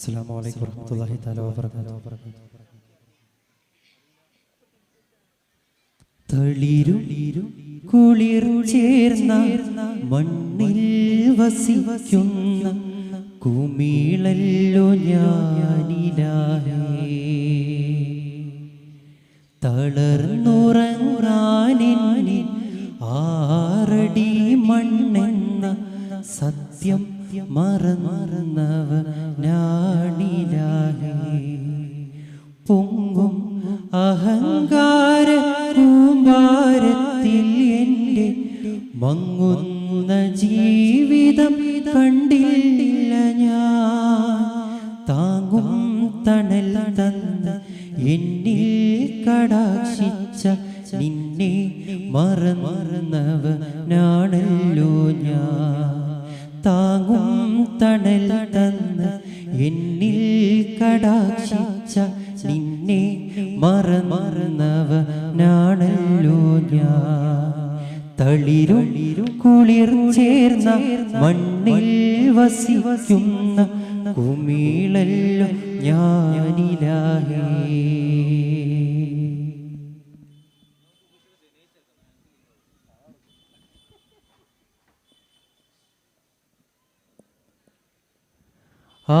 അസ്സാം വലൈക്കും വർഹമത്തല്ലാഹി വബറകാതുഹു. തളിരും കുളിർ മണ്ണിൽ വസിക്കുന്ന കുമിളല്ലോ ഞാനിലാഹേ തളർന്നുറങ്ങാനെന്നിൽ ആറടി മണ്ണെന്ന സത്യം മറന്നവ ഞാണിലാഹേ പൊങ്ങും അഹങ്കാര കൂമ്പാരത്തിൽ എന്റെ മങ്ങുന്ന ജീവിതം കടാക്ഷിച്ച നിന്നെ മറന്നവനാണല്ലോ ഞാൻ. തളിരുളിരു കുളിർ ചേർന്ന മണ്ണിൽ വസിക്കുന്ന കുമിളല്ലോ ഞാനിലാഹേ ആ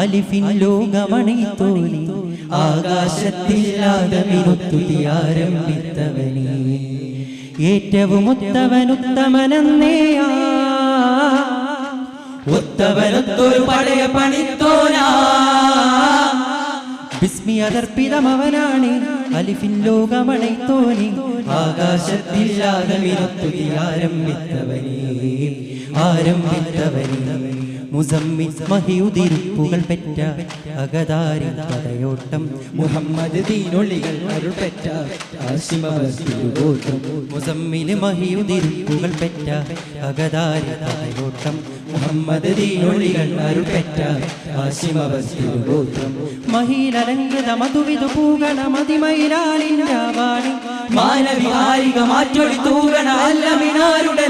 അലിഫിൻ ലോകമണിത്തോനി ആരംഭിത്തവനെ ഏറ്റവും ഉത്തവനുത്തമനെന്നേയാ ഉത്തവനൊത്തൊരു പടയ പണിത്തോനാ. ബിസ്മി അതർപ്പിതമവനാണ് അലിഫിൻ ലോകമണൈത്തോനി ആകാശത്തില്ലാതെ വിനൊത്തുതി ആരംഭിത്തവനെ ആരംഭിത്തവനേ. മുസമ്മി മഹിയുതിരുപ്പുകൾ പെറ്റ അകതാരി പടയോട്ടം മുഹമ്മദ് ദീനൊളികൾ അരുൾ പെറ്റ ആശിമോത്രം മുസമ്മിന് മഹിയുതിരുപ്പുകൾ പെറ്റ അകതാരി പടയോട്ടം മുഹമ്മദ് ദീനൊളികൾ അരുൾ പെറ്റ ആശിമോത്രം മഹിലലങ്കൃത മധുവിധു പൂകണ മതിമയിലാളിന്റാവാണി മാനവിഹാരിക മാറ്റൊളി തൂകണ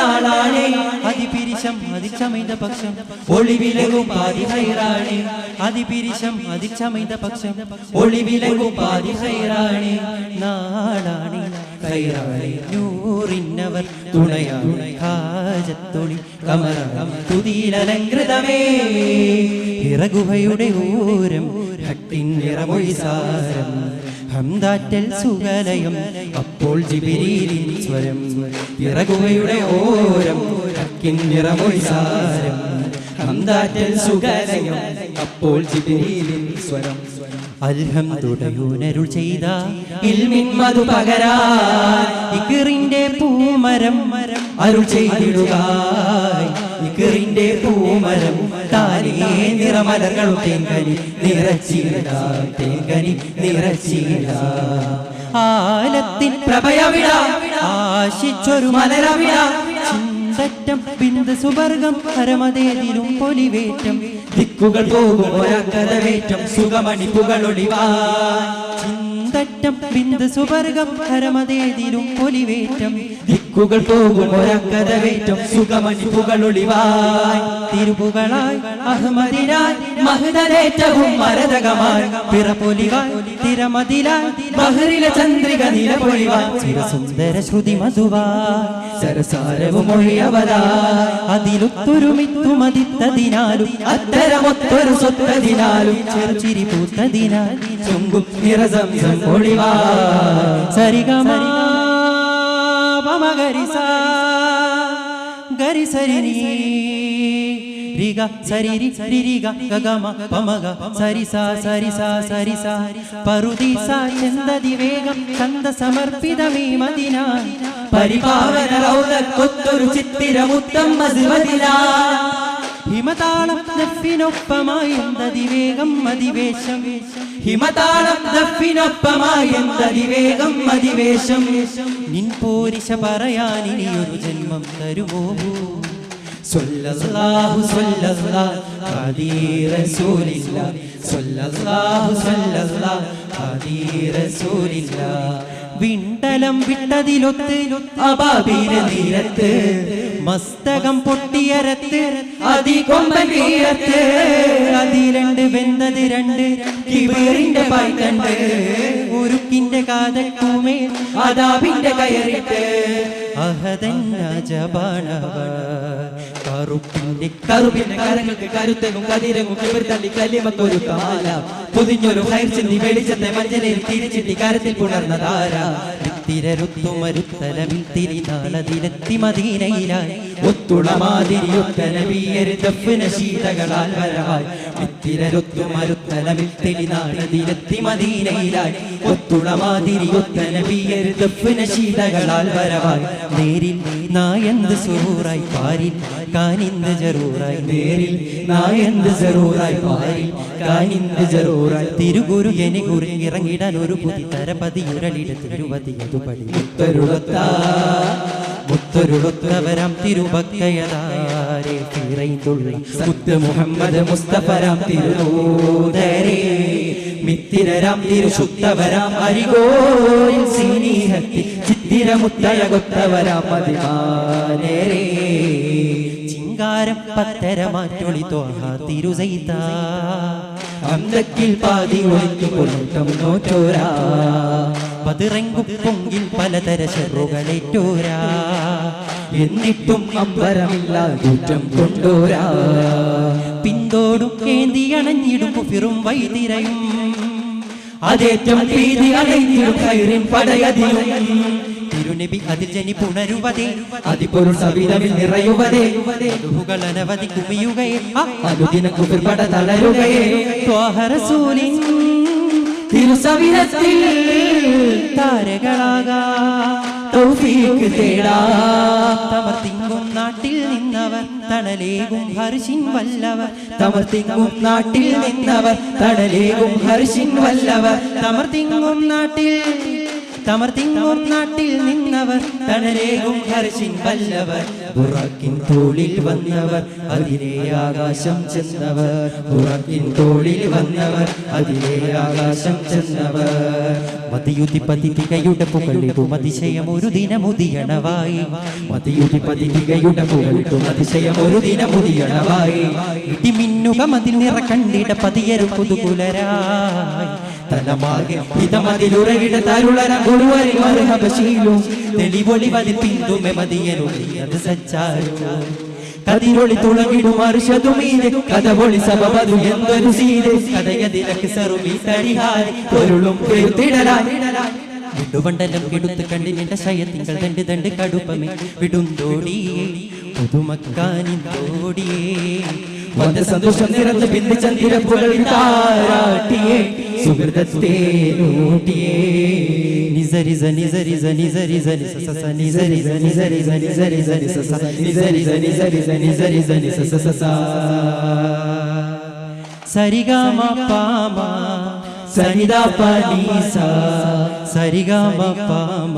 നാളാണേ. അതിപിരിശം അതിച്ചമൈത പക്ഷം ഒളിവിലകും പാതി ഹൈറാണേ. പക്ഷം പാതി തുതിയിലലങ്കൃതമേ ഇറഗുഹയുടെ ഊരം ഭക്തിൻ നിറമൊഴിസാരം ഹംദാറ്റൽ സുഗലയം അപ്പോൾ ജിബിരീലിൻ സ്വരം. ഇറകുവയുടെ ഓരം ഹക്കിൻ നിറമൊഴിസാരം ഹംദാറ്റൽ സുഖലയം. അപ്പോൾ ജിബ്രീലിൻ സ്വരം. അൽഹംദുടയൂനരുൾ ചെയ്ത ഇൽമിൻ മധു പകരാൻ ഇക്കിറിന്റെ പൂമരം അരുൾ ചെയ്തിടുക ഇക്കറിന്റെ പൂമരം താനേ നിറമലകളും തേങ്കനി നിറച്ചിട തേങ്കനി നിറച്ചിട. ആലത്തിൻ പ്രഭയവിട ആശിച്ചൊരു മലരവിട ചിന്തറ്റം ബിന്ദു സുവർഗം പരമതേതിലും പൊലിവേറ്റം. ദിക്കുകൾ പോകും ഒരക്കഥവേറ്റം സുഖമണിപ്പുകളൊടിവാ ചിന്തറ്റം ബിന്ദു സുവർഗം പരമതേതിലും പൊലിവേറ്റം. ദിക്കുകൾ പോകും ഒരക്കഥവേറ്റം സുഖമണിപ്പുകളൊളിവാൻ തിരുപുകളായി അഹമ്മദിനായി മഹദനേറ്റവും മരതകമായി പിറപൊലിവായി തിരമതിലായി ബഹറിലെ ചന്ദ്രിക നിലപൊലിവായി ചിരസുന്ദര ശ്രുതി മധുവായി സരസാരവും മൊഴിയവരായി അതിലുത്തൊരുമിത്തുമതിത്തതിനാലും അത്തരമൊത്തൊരു സ്വത്തതിനാലും ചെറുചിരി പൂത്തതിനാൽ ചുങ്കും നിറസം ഒളിവാ സരിഗമ മമഗരിസ ഗരിസരി രിഗ സരിരി സരിരിഗ ഗഗമ പമഗ സരിസ സരിസ സരിസ പറുദീസ ചന്ദതി വേഗം ചന്ദ സമർപ്പിതമേ മദിന. പരിപാവന റൗദക്കൊത്തൊരു ചിത്തിരമുത്തം മതിമതിലാ ഹിമതാളം ദഫിനൊപ്പമായി എന്തതിവേഗം മതിവേശം ഹിമതാളം ദഫിനൊപ്പമായി എന്തതിവേഗം മതിവേശം നിൻ പോരിശ പറയാനിനിയൊരു ജന്മം തരുമോ സ്വല്ലല്ലാഹു സല്ലല്ലാഹു ഹാദി റസൂലില്ലാ. സല്ലല്ലാഹു സല്ലല്ലാഹു ഹാദി റസൂലില്ലാ. വിണ്ടലം വിട്ടതിലൊത്ത് അബാബീന നീരത്ത്. മസ്തകം പൊട്ടിയരത്ത് അതികൊമ്പൻ വീരത്ത് അതിരണ്ട് വെന്തത് രണ്ട് കിബീറിന്റെ പൈതണ്ട് ഉരുക്കിന്റെ കാതക്കുമേൽ ആദാബിന്റെ കയറിട്ട്. അഹദന്നജബാണവ കറുപ്പിന്റെ കറുപ്പിന്റെ കരങ്ങൾക്ക് കരുത്തകും കതിരകും കിബിർ തള്ളി കല്ലിമത്തൊരു കാലം പൊതിഞ്ഞൊരു ചെന്നി വെളിച്ചത്തെ മഞ്ചനയിൽ തിരിച്ചിട്ടി കരത്തിൽ പുണർന്നതാര? തിരരുത്തുമരുത്തലവിൽ തിരിനാളതിലെത്തി മദീനയിലായി ഒത്തുളമാതിരി ഒത്തനബിയര് ദഫ്ന ശീതകളാൽ വരവായി. മിത്തിരരൊത്തു മരുത്തലവിൽ തെളിനാളതിലെത്തി മദീനയിലായി ഒത്തുളമാതിരി ഒത്തനബിയര് ദഫ്ന ശീതകളാൽ വരവായി. നേരിൽ നായന്ത് സുറൂറായി പാരിൽ കാനിന്ത് ജറൂറായി നേരിൽ നായന്ത് ജറൂറായി പാരിൽ കാനിന്ത് ജറൂറായി തിരുഗുരു എനി കുറി ഇറങ്ങിടാൻ ഒരു പുതി തരപതിയുരളിട തിരുവതിയതു പടി മുത്തരുളത്ത മുത്തരുളത്ത മുത്തവരാം തിരുഭക്തയതാരെ തിറൈന്തുള്ള മുത്ത് മുഹമ്മദ് മുസ്തഫരാം തിരുനൂതരേ. മിത്തിരരാം തിരുശുദ്ധവരാം അരികോയിൽ സീനീഹത്തി ചിത്തിരമുത്തഴകൊത്തവരാം മതിമാനരേ. ചിങ്കാരം പത്തര മാറ്റൊളി തോഹ അന്തക്കിൽ പാതി ഒളിച്ചു കൊണ്ടം നോറ്റോരാ. പതിറങ്ങും പൊങ്കിൽ പലതര ചെറുകളേറ്റോരാ എന്നിട്ടും അമ്പരമില്ല കുറ്റം കൊണ്ടോരാ. പിന്തോടും കേന്തി അണഞ്ഞിടും കുഫിറും വൈതിരയും. അതേറ്റം അടങ്ങിയും കയറിൻ പടയതിലും. തിരുനബി അതിൽ ജനി പുണരുവതേ. അതിപ്പൊരു സവിധമിൽ നിറയുവതേ. അതുകൾ അനവധി കുമിയുകയെ. അനുദിന കുതിർപട തളരുകയേ. ത്വാഹറസൂലിൻ തിരുസവിധത്തിൽ താരകളാകാ. തൗഫീക്ക് തേടാ. തമർത്തിങ്കും നാട്ടിൽ നിന്നവർ തണലേകും ഹർഷിൻ വല്ലവർ. തമർത്തിങ്ങും നാട്ടിൽ നിന്നവർ തണലേകും ഹർഷിൻ വല്ലവർ. തമർത്തിങ്കും നാട്ടിൽ തമർത്തിങ്കും നാട്ടിൽ നിന്നവർ തണലേകും ഹർഷിൻ വല്ലവർ ഉറക്കിൻ തോളിൽ വന്നവർ അതിലെ ആകാശം ചെന്നവർ. ഉറക്കിൻ തോളിൽ വന്നവർ അതിലെ ആകാശം ചെന്നവർ. മതിയുതിപതി തികയുടെ പുകളിടും അതിശയം ഒരു ദിനമുതിയണവായി മതിയുതിപതി തികയുടെ പുകളിടും അതിശയം ഒരു ദിനമുതിയണവായി ഇടിമിന്നുക മതിൽ നിറ കണ്ടിട പതിയരും പുതുകുലരായി. തലമാകെ ഹിതമതിലുറവിട തരുളര ഗുരുവരി മറുഹബശീലും തെളിവൊളി വതി പിന്തുമെ മതിയനുള്ളി അത് സച്ചാരോ കതിരൊളി തുളകിടും അർഷതുമീതെ കഥപൊളി സഭവതു എന്തൊരു സീതെ കഥയതിലക്ക് സറുമി തടിഹാരി. പൊരുളും പെരുത്തിടലായി വിടുവണ്ടലം കെടുത്ത് കണ്ടിനിണ്ട ശയത്തിങ്കൾ തണ്ട് തണ്ട് കടുപ്പമേ. വിടുന്തോടിയേ പുതുമക്കാനിന്തോടിയേ വന്ന സന്തോഷം നിറഞ്ഞ ബിന്ദു ചന്ദ്രപ്പുകളിൽ താരാട്ടിയേ സുഹൃതത്തെ നൂട്ടിയേ നിസരിസ നിസരിസ നിസരിസ നിസസ നിസരിസ നിസരിസ നിസരിസ നിസസ നിസരിസ നിസരിസ നിസരിസ നിസസ സരിഗമ പാമ സരിത പനീസ സരിഗമ പാമ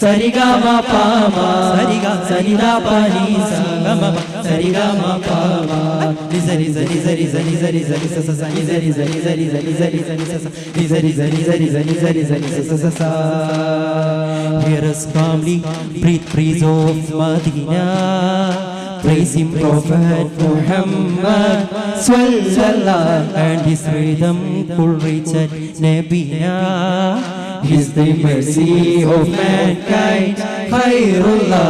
സരിഗമ പാമ സരിഗ സരിത പനീസ ഗമ സരിഗമ പാമ നിസരിസ നിസരിസ നിസരിസ നിസസ നിസരിസ നിസരിസ നിസരിസ നിസസ നിസരിസ നിസരിസ നിസരിസ നിസസ Hear us calmly, breathe praise of Medina. Praise him, Prophet Muhammad Sallallahu and his rhythm could reach at Nabina. Is the mercy of mankind. Khairullah.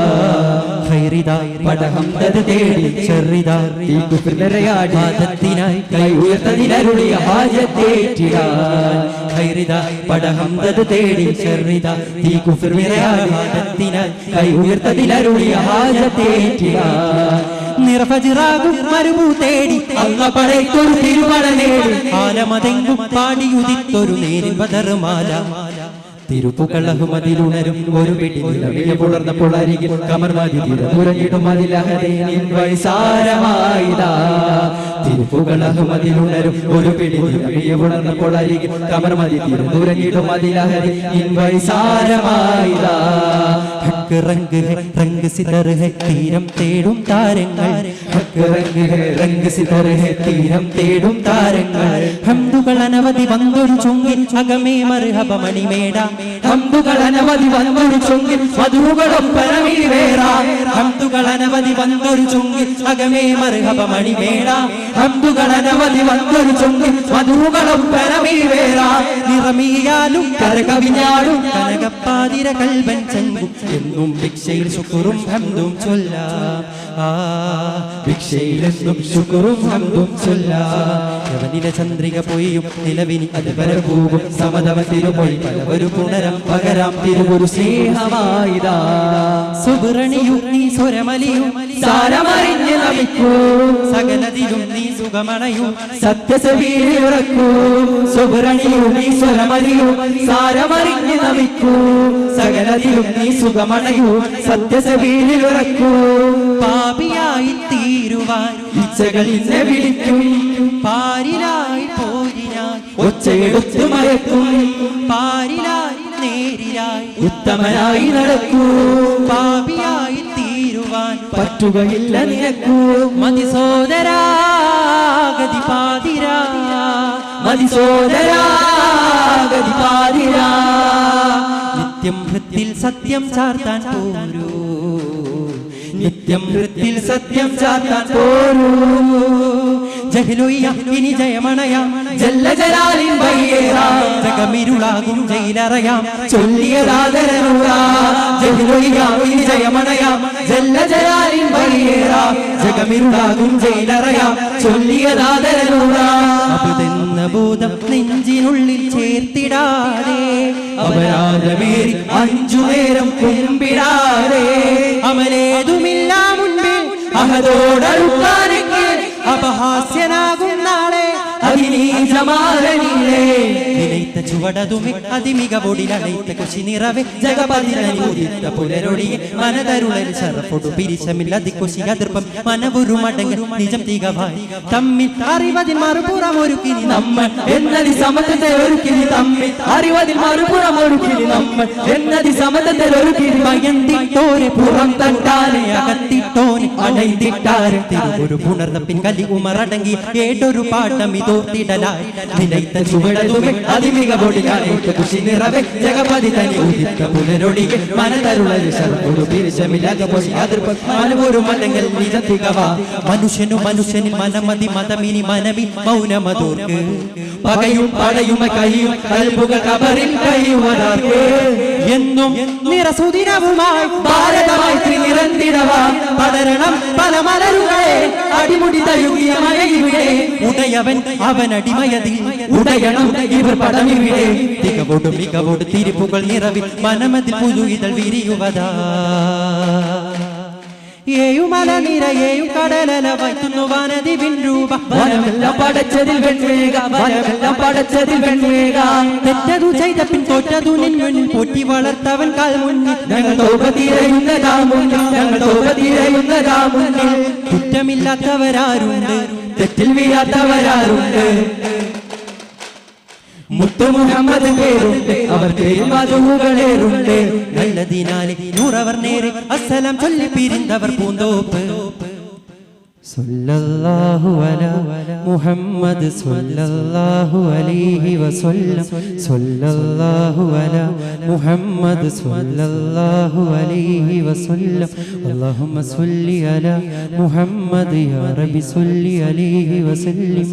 ഖൈറിത പടഹംദത് തേടി ചെറിത. ഈ കുഫിറിനിരയാടി വാദത്തിനായി കൈ ഉയർത്തതിനരുളിയ ഹാജത്തേറ്റിടാൻ ഖൈറിത പടഹംദത് തേടി ചെറിത. ഈ കുഫിറിനിരയാടി വാദത്തിനായി കൈ ഉയർത്തതിനരുളിയ ഹാജത്തേറ്റിടാൻ നിറഫജിറാകും മരുഭൂ തേടി അങ്ങ പടയ്ക്കൊരു തിരുമല നേടി. ആലമതെങ്കും പാടിയുദിത്തൊരു നേരിൻ ബദറുമാല തിരുപ്പുകളഹുമതിലുണരും ഒരു പിടി നിലവിലെ പുലർന്നപ്പോൾ അരികിൽ കമർമാതി തിരമുരഞ്ഞിടും അതിലഹദേനിൻ വൈസാരമായിതാ തിരുപ്പുകളഹുമതിലുണരും ഒരു പിടി നിലവിലെ പുലർന്നപ്പോൾ അരികിൽ കമർമതി തിരമുരഞ്ഞിടും അതിലഹദേനിൻ വൈസാരമായിതാ ഹക്ക് റങ്ക് റങ്ക് സിതർ തീരം തേടും താരങ്ങൾ. ഹക്ക് ഹേ റംഗ് സിതർ തീരം തേടും താരങ്ങൾ. ഹംദുകൾ അനവധി വന്നൊരു ചുങ്കിൽ അകമേ മർഹബ മണിമേട. ഹംദുകൾ അനവധി വന്നൊരു ചുങ്കിൽ മധുകളും പരമീ വേറ. ഹംദുകൾ അനവധി വന്നൊരു ചുങ്കിൽ അകമേ മർഹബ മണിമേട. അനവധി വന്നൊരു ചൊങ്കിൽ മധുകളും പരമീവേറ നിറമിയാലും കരകവിഞ്ഞാടും കനകപ്പാതിര കൽവൻ ചങ്കും. എന്നും ഭിക്ഷയിൽ ശുക്റും ഹന്തും ചൊല്ല. ഭിക്ഷയിലെന്നും ശുക്റും ഹന്തും ചൊല്ല. ചന്ദ്രിക പൊയ്യും നിലവിനി അത് പരപൂവും സമതവ തിരുമൊഴി ഒരു പുണരം പകരാം. തിരുവൊരു സ്നേഹമായിതാ. സുബുറണിയും നീ സ്വരമലിയും സാരമറിഞ്ഞ് നമിക്കൂ സകലതിലും നീ സുഖമണയും. സത്യസവീരക്കൂ സുബ്രണിയും നീ സ്വരമറിയൂ. സാരമറിഞ്ഞ് നമിക്കൂ. സകലതിലും നീ സുഖമണയൂ. സത്യസവീരക്കൂ പാപിയായി തീരുവാൻ ഇച്ഛകൾ ഇന്നെ വിളിക്കും. പാരിലായി പോരിനായി ഒച്ചയെടുത്ത് മയക്കും പാരിലായി നേരിലായി ഉത്തമനായി നടക്കൂ. പാപിയായി തീരുവാൻ പറ്റുകയില്ല നിനക്കൂ. മതി സോദരാ ഗതി പാതിരാ. മതി പാതിരാ. നിത്യം ഹൃത്തിൽ സത്യം ചാർത്താൻ പോരൂ. നിത്യം ഹൃത്തിൽ സത്യം ചാർത്താൻ പോരൂ. ജഹ്ലുയ്യ ഇനി ജയമണയാം. ജല്ല ജലാലിൻ വയ്യേറാം ജഗമിരുളാകും ജയിലറയാം. ചൊല്ലിയതാദരനൂറാ. ജഗലൊയ്യാമിനി ജയമണയാം. ജല്ല ജലാലിൻ വയ്യേറാം ജഗമിരുളാകും ജയിലറയാം. ചൊല്ലിയതാദരനൂറാ. അബുതെന്ന ഭൂതം നെഞ്ചിനുള്ളിൽ ചേർത്തിടാതെ. അപരാധമേറി അഞ്ചു നേരം കുമ്പിടാതെ. അമലേതുമില്ല മുൻപിൽ അഹദോടടുക്കാനെങ്കിൽ അപഹാസ്യനാകും നാളെ. അതിനീജമാരനില്ലേ നിലയിത്ത പൊടി അടയിത്ത കുശി നിറവെ ജഗപതിരനുദിത്ത പുലരൊടിയെ മനതരുളൽ ശറഫൊടു പിരിശമില്ല കുശി അതിർപ്പം മനവുരു മടങ്ങ നിജം തികവായി തമ്മിൽ അറിവതിൽ മറുപുറം ഒരുക്കിനി നമ്മൾ എന്നതി സമത്വത്തെ ഒരുക്കിനി തമ്മിൽ അറിവതിൽ മറുപുറം ഒരുക്കിനി നമ്മൾ എന്നതി സമത്വത്തെ ഒരുക്കിനി ഭയന്തിട്ടോരെ പുറം തട്ടാനെ അകത്തിട്ടോനെ അടൈന്തിട്ടാരെ തിരുവൊരു പുണർന്ന പിൻകലി ഉമറടങ്ങി ഏട്ടൊരു പാട്ടം ഇതോർത്തിടലായി. നിലയിത്ത ചുവടതുമെ അതിമിക പൊടിയാണേ കുശി നിറവേ ജഗപതി തനി ഉദിക്ക പുലരൊടിയെ മനതരുളൽ ശർക്കൊടു പിരിശമില്ലാതെ പോയി അതിർപ്പം. മനപൂരും അല്ലെങ്കിൽ നിജത്തികവാ മനുഷ്യനു മനുഷ്യനിൽ മനമതി മതമിനി മനമി മൗനമതോർക്ക്. പകയും പടയും കൈയും കൽപ്പുകൾ കബറിൽ കൈയുവതാർക്കേ എന്നും നിറസുദിനവുമായി ഭാരതമായി നിരന്തിരവാ പടരണം പല മലരുകളെ അടിമുടി തഴുകിയ മഴയിവിടെ ഉടയവൻ അവൻ അടിമയതിൽ ഉടയണം ഇവർ തികവോട് മികവോട് തിരിപ്പുകൾ നിറവിൽ മനമതിൽ പുതു ഇതൾ വിരിയുവതാ. ഏയുമല നിരയേയും കടലല വൈത്തുന്നു വനതി വിൻരൂപ വനമെല്ലാം പടച്ചതിൽ വെൺമേഘ വനമെല്ലാം പടച്ചതിൽ വെൺമേഘ തെറ്റതു ചെയ്ത പിൻ തോറ്റതു നിൻ മുന്നിൽ പൊട്ടി വളർത്തവൻ കാൽ മുന്നിൽ. ഞങ്ങൾ തോപ മുന്നിൽ ഞങ്ങൾ തോപ മുന്നിൽ. കുറ്റമില്ലാത്തവരാരുണ്ട്. തെറ്റിൽ വീഴാത്തവരാരുണ്ട്. മുത്തു മുഹമ്മദ് പേരുണ്ട് അവർ പേരിൽ മധുകളേറുണ്ട് നല്ലതിനാലെ നൂറവർ നേരെ അസ്സലാം ചൊല്ലി പിരിന്തവർ പൂന്തോപ്പ്. സല്ലല്ലാഹു അലാ മുഹമ്മദ് സല്ലല്ലാഹു അലൈഹി വസല്ലം. സല്ലല്ലാഹു അലാ മുഹമ്മദ് സല്ലല്ലാഹു അലൈഹി വസല്ലം. അല്ലാഹുമ്മ സല്ലി അലാ മുഹമ്മദ് യാ റബ്ബി സല്ലി അലൈഹി വസല്ലം.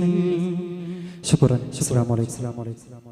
শুকরান শুকরাম আলাইকুম।